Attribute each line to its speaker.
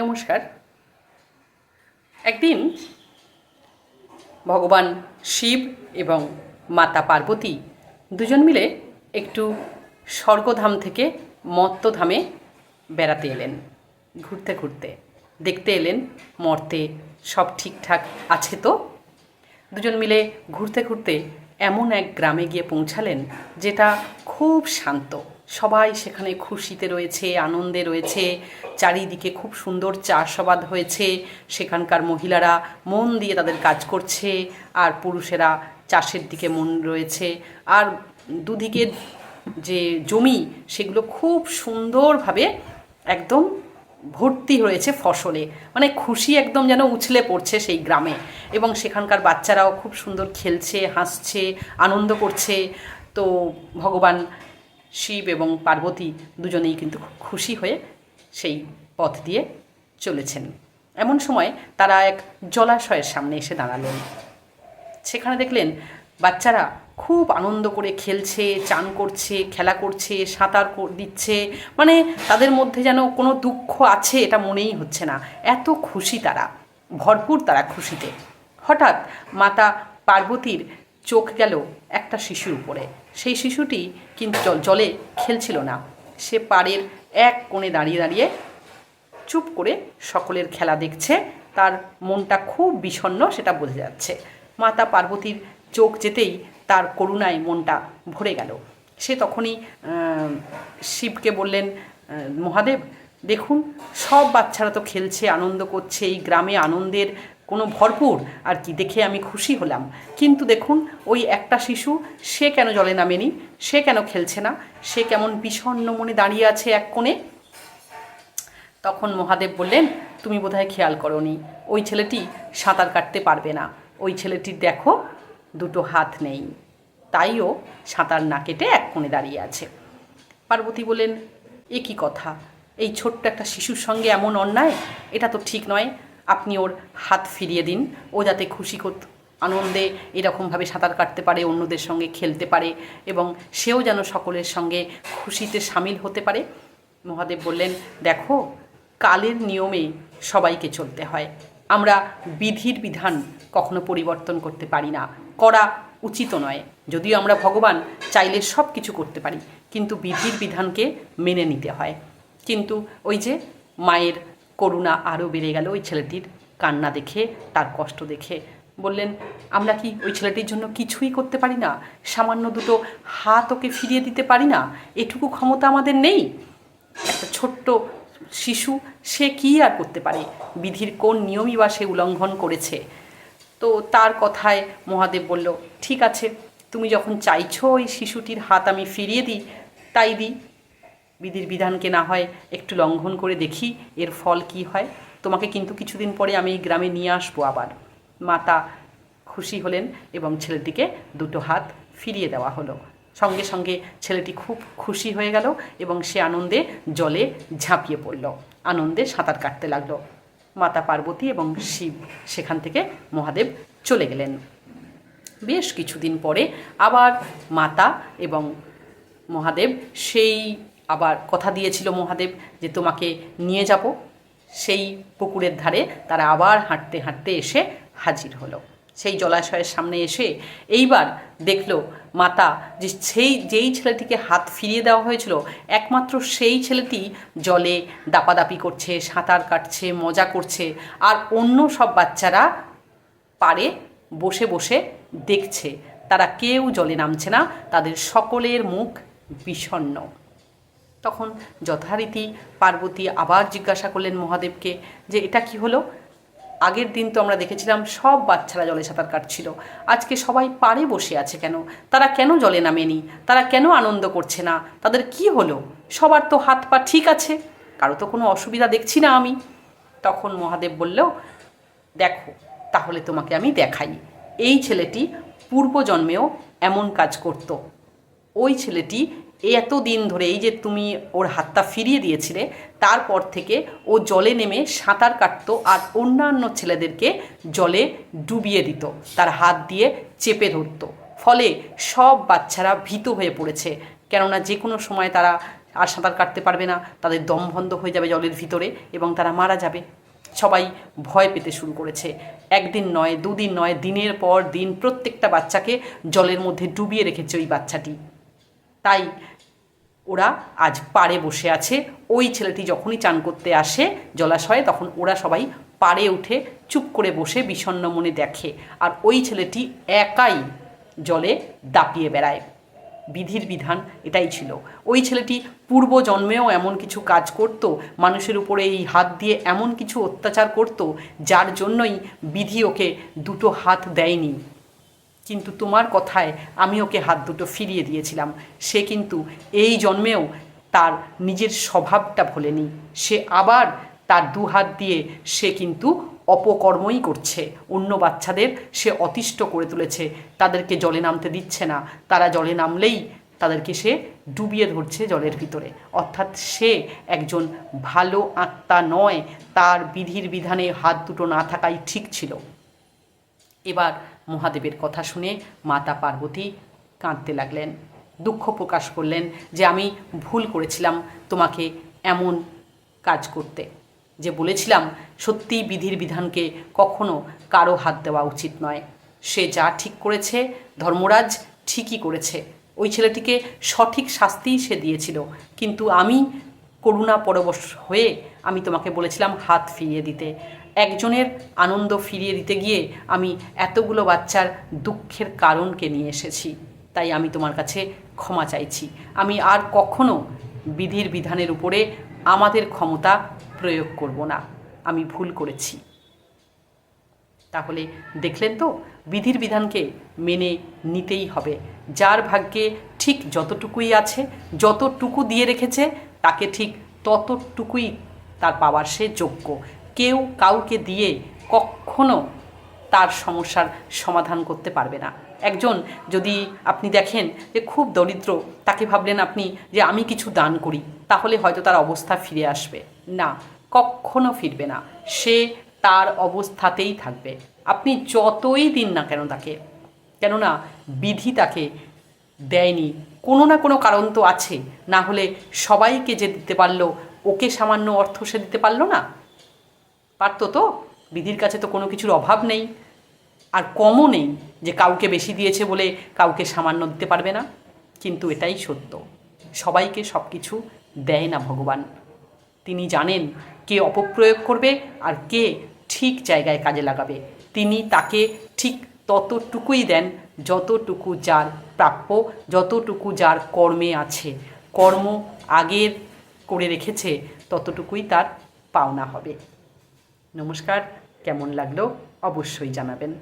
Speaker 1: নমস্কার। একদিন ভগবান শিব এবং মাতা পার্বতী দুজন মিলে একটু স্বর্গধাম থেকে মত্তধামে বেড়াতে এলেন। ঘুরতে ঘুরতে দেখতে এলেন, মর্তে সব ঠিকঠাক আছে তো? দুজন মিলে ঘুরতে ঘুরতে এমন এক গ্রামে গিয়ে পৌঁছালেন যেটা খুব শান্ত। সবাই সেখানে খুশিতে রয়েছে, আনন্দে রয়েছে, চারিদিকে খুব সুন্দর চাষাবাদ হয়েছে, সেখানকার মহিলারা মন দিয়ে তাদের কাজ করছে, আর পুরুষেরা চাষের দিকে মন রয়েছে, আর দুদিকে যে জমি সেগুলো খুব সুন্দরভাবে একদম ভর্তি হয়েছে ফসলে মানে খুশি একদম যেন উছলে পড়ছে সেই গ্রামে, এবং সেখানকার বাচ্চারাও খুব সুন্দর খেলছে, হাসছে, আনন্দ করছে, তো ভগবান শিব এবং পার্বতী দুজনেই কিন্তু খুব খুশি হয়ে সেই পথ দিয়ে চলেছেন। এমন সময় তারা এক জলাশয়ের সামনে এসে দাঁড়ালেন। সেখানে দেখলেন বাচ্চারা খুব আনন্দ করে খেলছে, চান করছে, খেলা করছে, সাঁতার দিচ্ছে। মানে তাদের মধ্যে যেন কোনো দুঃখ আছে এটা মনেই হচ্ছে না। এত খুশি তারা। ভরপুর তারা খুশিতে। হঠাৎ মাতা পার্বতীর চোখ গেল একটা শিশুর উপরে। সেই শিশুটি কিন্তু জল- খেলছিল না। সে পাড়ের এক কোণে দাঁড়িয়ে দাঁড়িয়ে চুপ করে সকলের খেলা দেখছে। তার মনটা খুব বিষণ্ণ, সেটা বোঝা যাচ্ছে। মাতা পার্বতীর চোখ যেতেই তার করুণায় মনটা ভরে গেল। সে তখনই শিবকে বললেন মহাদেব, দেখুন, সব বাচ্চারা তো খেলছে, আনন্দ করছে, এই গ্রামে আনন্দের কোনো ভরপুর আর কি দেখে আমি খুশি হলাম। কিন্তু দেখুন, ওই একটা শিশু, সে কেন জলে নামেনি? সে কেন খেলছে না? সে কেমন বিষণ্ণ মনে দাঁড়িয়ে আছে এক কোণে? তখন মহাদেব বললেন, তুমি বোধহয় খেয়াল করনি, ওই ছেলেটি সাঁতার কাটতে পারবে না। ওই ছেলেটির দেখো, দুটো হাত নেই। তাইও সাঁতার না কেটে এক কোণে দাঁড়িয়ে আছে। পার্বতী বললেন, এ কি কথা? এই ছোট্ট একটা শিশুর সঙ্গে এমন অন্যায়? এটা তো ঠিক নয়। আপনি ওর হাত ফিরিয়ে দিন। ও যাতে খুশি আনন্দে এরকমভাবে সাঁতার কাটতে পারে, অন্যদের সঙ্গে খেলতে পারে এবং সেও যেন সকলের সঙ্গে খুশিতে সামিল হতে পারে। মহাদেব বললেন, দেখো, কালের নিয়মে সবাইকে চলতে হয়। আমরা বিধির বিধান কখনো পরিবর্তন করতে পারি না। করা উচিত নয়। যদিও আমরা ভগবান, চাইলে সব কিছু করতে পারি, কিন্তু বিধির বিধানকে মেনে নিতে হয়। কিন্তু ওই যে মায়ের করুণা আরও বেড়ে গেল ওই ছেলেটির কান্না দেখে, তার কষ্ট দেখে। বললেন, আমরা কি ওই ছেলেটির জন্য কিছুই করতে পারি না? সামান্য দুটো হাত ওকে ফিরিয়ে দিতে পারি না? এটুকু ক্ষমতা আমাদের নেই? একটা ছোট্ট শিশু, সে কী আর করতে পারে? বিধির কোন নিয়মই বা সে উল্লঙ্ঘন করেছে? তো তার কথায় মহাদেব বলল, ঠিক আছে, তুমি যখন চাইছো ওই শিশুটির হাত আমি ফিরিয়ে দিই, তাই দিই। বিধির বিধানকে না হয় একটু লঙ্ঘন করে দেখি এর ফল কি হয়। তোমাকে কিন্তু কিছুদিন পরে আমি এই গ্রামে নিয়ে আসব আবার। মাতা খুশি হলেন এবং ছেলেটিকে দুটো হাত ফিরিয়ে দেওয়া হলো। সঙ্গে সঙ্গে ছেলেটি খুব খুশি হয়ে গেল এবং সে আনন্দে জলে ঝাঁপিয়ে পড়ল। আনন্দে সাঁতার কাটতে লাগল। মাতা পার্বতী এবং শিব সেখান থেকে মহাদেব চলে গেলেন। বেশ কিছুদিন পরে আবার মাতা এবং মহাদেব সেই আবার কথা দিয়েছিল মহাদেব যে তোমাকে নিয়ে যাব। সেই পুকুরের ধারে তারা আবার হাঁটতে হাঁটতে এসে হাজির হলো। সেই জলাশয়ের সামনে এসে এইবার দেখল মাতা যে সেই, যেই ছেলেটিকে হাত ফিরিয়ে দেওয়া হয়েছিল, একমাত্র সেই ছেলেটি জলে দাপাদাপি করছে, সাঁতার কাটছে, মজা করছে, আর অন্য সব বাচ্চারা পারে বসে বসে দেখছে। তারা কেউ জলে নামছে না, তাদের সকলের মুখ বিষণ্ণ। তখন যথারীতি পার্বতী আবার জিজ্ঞাসা করলেন মহাদেবকে যে, এটা কি হলো? আগের দিন তো আমরা দেখেছিলাম সব বাচ্চারা জলে সাঁতার কাটছিল। আজকে সবাই পারে বসে আছে কেন? তারা কেন জলে নামেনি? তারা কেন আনন্দ করছে না? তাদের কি হলো? সবার তো হাত পা ঠিক আছে। কারও তো কোনো অসুবিধা দেখছি না আমি। তখন মহাদেব বলল, দেখো, তাহলে তোমাকে আমি দেখাই। এই ছেলেটি পূর্বজন্মেও এমন কাজ করত। ওই ছেলেটি এত দিন ধরে এই যে তুমি ওর হাতটা ফিরিয়ে দিয়েছিলে, তারপর থেকে ও জলে নেমে সাঁতার কাটতো আর অন্যান্য ছেলেদেরকে জলে ডুবিয়ে দিত, তার হাত দিয়ে চেপে ধরতো। ফলে সব বাচ্চারা ভীত হয়ে পড়েছে, কেননা যে কোনো সময় তারা আর সাঁতার কাটতে পারবে না, তাদের দম বন্ধ হয়ে যাবে জলের ভিতরে এবং তারা মারা যাবে। সবাই ভয় পেতে শুরু করেছে। একদিন নয়, দুদিন নয়, দিনের পর দিন প্রত্যেকটা বাচ্চাকে জলের মধ্যে ডুবিয়ে রেখেছে ওই বাচ্চাটি। তাই ওরা আজ পাড়ে বসে আছে। ওই ছেলেটি যখনই চান করতে আসে জলাশয়ে, তখন ওরা সবাই পাড়ে উঠে চুপ করে বসে বিষণ্ণ মনে দেখে আর ওই ছেলেটি একাই জলে দাপিয়ে বেড়ায়। বিধির বিধান এটাই ছিল। ওই ছেলেটি পূর্ব জন্মেও এমন কিছু কাজ করত, মানুষের উপরে এই হাত দিয়ে এমন কিছু অত্যাচার করত, যার জন্যই বিধি ওকে দুটো হাত দেয়নি। কিন্তু তোমার কথায় আমি ওকে হাত দুটো ফিরিয়ে দিয়েছিলাম। সে কিন্তু এই জন্মেও তার নিজের স্বভাবটা ভোলেনি। সে আবার তার দু হাত দিয়ে সে কিন্তু অপকর্মই করছে। অন্য বাচ্চাদের সে অতিষ্ঠ করে তুলেছে। তাদেরকে জলে নামতে দিচ্ছে না। তারা জলে নামলেই তাদেরকে সে ডুবিয়ে ধরছে জলের ভিতরে। অর্থাৎ সে একজন ভালো আত্মা নয়। তার বিধির বিধানে হাত দুটো না থাকাই ঠিক ছিল। এবার মহাদেবের কথা শুনে মাতা পার্বতী কাঁদতে লাগলেন, দুঃখ প্রকাশ করলেন যে আমি ভুল করেছিলাম তোমাকে এমন কাজ করতে। যে বলেছিলাম, সত্যি বিধির বিধানকে কখনো কারও হাত দেওয়া উচিত নয়। সে যা ঠিক করেছে, ধর্মরাজ ঠিকই করেছে। ওই ছেলেটিকে সঠিক শাস্তিই সে দিয়েছিল। কিন্তু আমি করুণা পরবশ হয়ে আমি তোমাকে বলেছিলাম হাত ফিরিয়ে দিতে। একজনের আনন্দ ফিরিয়ে দিতে গিয়ে আমি এতগুলো বাচ্চার দুঃখের কারণকে নিয়ে এসেছি। তাই আমি তোমার কাছে ক্ষমা চাইছি। আমি আর কখনো বিধির বিধানের উপরে আমাদের ক্ষমতা প্রয়োগ করব না। আমি ভুল করেছি। তাহলে দেখলেন তো, বিধির বিধানকে মেনে নিতেই হবে। যার ভাগ্যে ঠিক যতটুকুই আছে, যতটুকু দিয়ে রেখেছে, তাকে ঠিক ততটুকুই তার পাওয়ার সে যোগ্য। কেউ কাউকে দিয়ে কখনো তার সমস্যার সমাধান করতে পারবে না। একজন যদি আপনি দেখেন যে খুব দরিদ্র, তাকে ভাবলেন আপনি যে আমি কিছু দান করি, তাহলে হয়তো তার অবস্থা ফিরে আসবে। না, কখনো ফিরবে না। সে তার অবস্থাতেই থাকবে। আপনি যতই দিন না কেন তাকে, কেননা বিধি তাকে দেয়নি। কোনো না কোনো কারণ তো আছে। না হলে সবাইকে যে দিতে পারল, ওকে সামান্য অর্থ সে দিতে পারল না। পারতো তো? বিধির কাছে তো কোনো কিছুর অভাব নেই। আর কমও নেই যে কাউকে বেশি দিয়েছে বলে কাউকে সামান্য দিতে পারবে না। কিন্তু এটাই সত্য। সবাইকে সব কিছু দেয় না ভগবান। তিনি জানেন কে অপপ্রয়োগ করবে আর কে ঠিক জায়গায় কাজে লাগাবে। তিনি তাকে ঠিক ততটুকুই দেন যতটুকু যার প্রাপ্য, যতটুকু যার কর্মে আছে। কর্ম আগের করে রেখেছে, ততটুকুই তার পাওনা হবে। নমস্কার কেমন লাগল অবশ্যই জানাবেন।